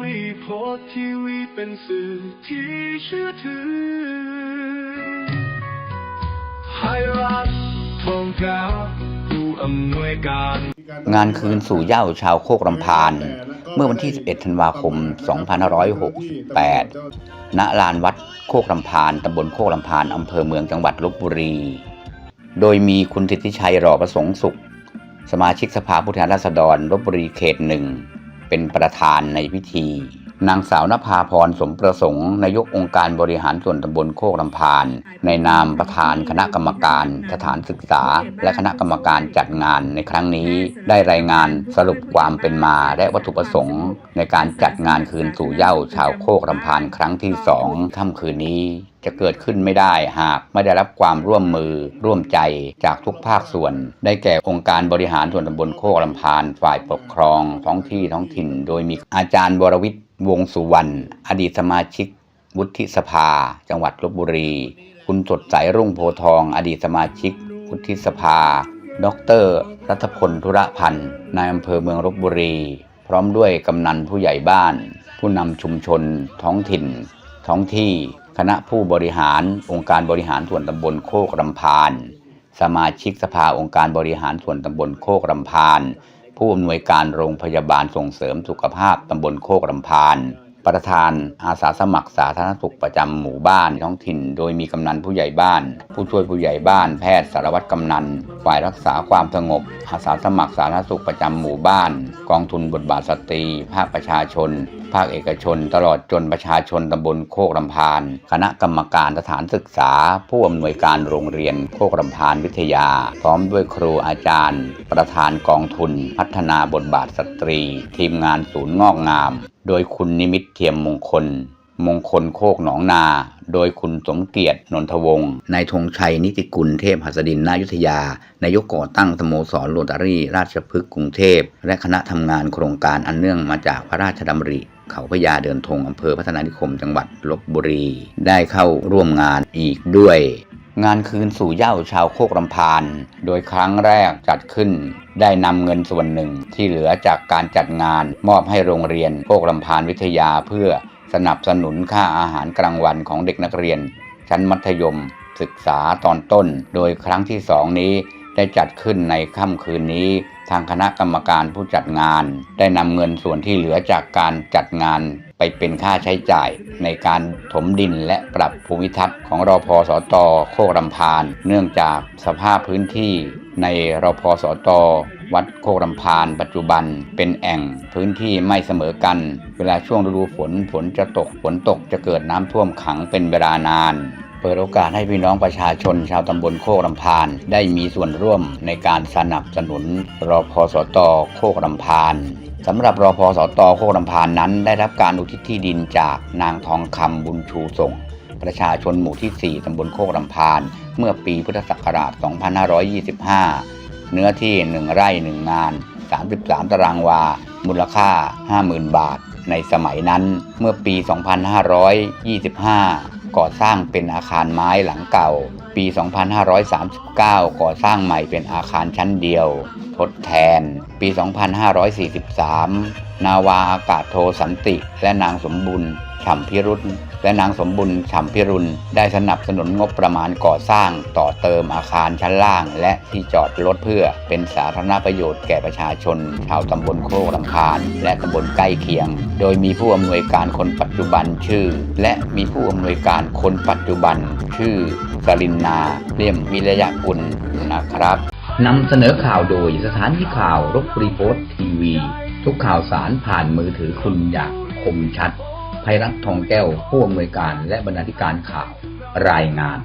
วีโพสทีวีเป็นสื่อที่เชื่อถือไทยรัฐทองกาผู้อำนวยการ งานคืนสู่เหย้าชาวโคกรำพาน เมื่อวันที่ 11 ธันวาคม 2568 ณ ลานวัดโคกรำพาน ตำบลโคกรำพาน อำเภอเมืองจังหวัดลบบุรี โดยมีคุณสิทธิชัยหล่อประสงค์สุข สมาชิกสภาผู้แทนราษฎรลบบุรีเขตหนึ่ง เป็นประธานในพิธี นางสาวนภาพรสมประสงค์นายกองค์การบริหารส่วนตำบลโคกลำพาน ในนามประธานคณะกรรมการ สถานศึกษา และคณะกรรมการจัดงานในครั้งนี้ ได้รายงานสรุปความเป็นมาและวัตถุประสงค์ ในการจัดงานคืนสู่เย้าชาวโคกลำพานครั้งที่สองค่ำคืนนี้จะเกิดขึ้นไม่ได้หากไม่ได้รับความร่วมมือร่วมใจจากทุกภาคส่วน ได้แก่องค์การบริหารส่วนตำบลโคกลำพานฝ่ายปกครองท้องที่ท้องถิ่น โดยมีอาจารย์วรวิทย์ วงสุวรรณอดีตสมาชิก วุฒิสภา จังหวัดลบบุรี คุณสดใสรุ่งโพทอง อดีตสมาชิก วุฒิสภา ดร รัฐพลธุระพันธ์นายอำเภอเมืองลบบุรี พร้อมด้วยกำนันผู้ใหญ่บ้าน ผู้นำชุมชน ท้องถิ่น ท้องที่ คณะผู้บริหาร องค์การบริหารส่วนตำบลโคกรำพาน สมาชิกสภาองค์การบริหารส่วนตำบลโคกรำพาน ผู้อำนวยการโรงพยาบาลส่งเสริมสุขภาพตำบลโคกลำพาน ประธานอาสาสมัครสาธารณสุขประจำหมู่บ้านท้องถิ่น โดยมีกำนันผู้ใหญ่บ้าน ผู้ช่วยผู้ใหญ่บ้านแพทย์สารวัตรกำนัน ฝ่ายรักษาความสงบ อาสาสมัครสาธารณสุขประจำหมู่บ้าน กองทุนบทบาทสตรี ภาคประชาชน ภาคเอกชน ตลอดจนประชาชนตำบลโคกลำพาน คณะกรรมการสถานศึกษา ผู้อำนวยการโรงเรียนโคกลำพานวิทยา พร้อมด้วยครูอาจารย์ ประธานกองทุน พัฒนาบทบาทสตรี ทีมงานศูนย์งอกงาม โดยคุณนิมิตเทียมมงคล มงคลโคกหนองนา โดยคุณสมเกียรตินนทวงศ์นายธงชัยนิติกุลเทพหัสดินนายุทธยานายกก่อตั้งสโมสรโรตารี่ราชพฤกษ์กรุงเทพ และคณะทำงานโครงการอันเนื่องมาจากพระราชดำริเขาพญาเดินธงอำเภอพัฒนานิคมจังหวัดลบบุรี ได้เข้าร่วมงานอีกด้วย งานคืนสู่เย้าชาวโคกลำพาน โดยครั้งแรกจัดขึ้น ได้นำเงินส่วนหนึ่งที่เหลือจากการจัดงานมอบให้โรงเรียนโคกลำพานวิทยาเพื่อสนับสนุนค่าอาหารกลางวันของเด็กนักเรียน ชั้นมัธยม ศึกษาตอนต้น โดยครั้งที่สองนี้ได้จัดขึ้นในค่ำคืนนี้ ทางคณะกรรมการผู้จัดงาน ได้นำเงินส่วนที่เหลือจากการจัดงาน ไปเป็นค่าใช้จ่ายในการถมดินและปรับภูมิทัศน์ของรอพสตโคกรำพาน เนื่องจากสภาพพื้นที่ในรอพสตวัดโคกรำพาน ปัจจุบันเป็นแอ่งพื้นที่ไม่เสมอกัน เวลาช่วงฤดูฝนฝนจะตกฝนตกจะเกิดน้ำท่วมขังเป็นเวลานานเปิดโอกาสให้พี่น้องประชาชนชาวตำบลโคกลำพาน ได้มีส่วนร่วมในการสนับสนุนรอพสตโคกลำพาน สำหรับรอพสตโคกลำพานนั้น ได้รับการอุทิศที่ดินจากนางทองคำบุญชูส่ง ประชาชนหมู่ที่ 4ตำบลโคกลำพาน เมื่อปีพุทธศักราช 2525 เนื้อที่ 1 ไร่ 1 งาน 33 ตารางวา มูลค่า 50,000 บาท ในสมัยนั้นเมื่อปี 2525 ก่อสร้างเป็นอาคารไม้หลังเก่า ปี 2539 ก่อสร้างใหม่เป็นอาคารชั้นเดียว ทดแทน ปี 2543 นาวาอากาศโทสันติ และนางสมบุญฉ่ำพิรุณและนางสมบุญฉ่ำพิรุณได้สนับสนุนงบประมาณก่อสร้างต่อเติมอาคารชั้นล่าง และที่จอดรถเพื่อเป็นสาธารณประโยชน์แก่ประชาชน ชาวตำบลโคกลำพานและตำบลใกล้เคียง โดยมีผู้อำนวยการคนปัจจุบันชื่อ และมีผู้อำนวยการคนปัจจุบันชื่อ สลินนาเลี่ยมวิรยกุลนะครับนำเสนอข่าวโดยสถานีข่าวรบรีโพสทีวี ทุกข่าวสารผ่านมือถือคุณอย่างคมชัดภัยรักทองแก้วผู้อำนวยการและบรรณาธิการข่าวรายงาน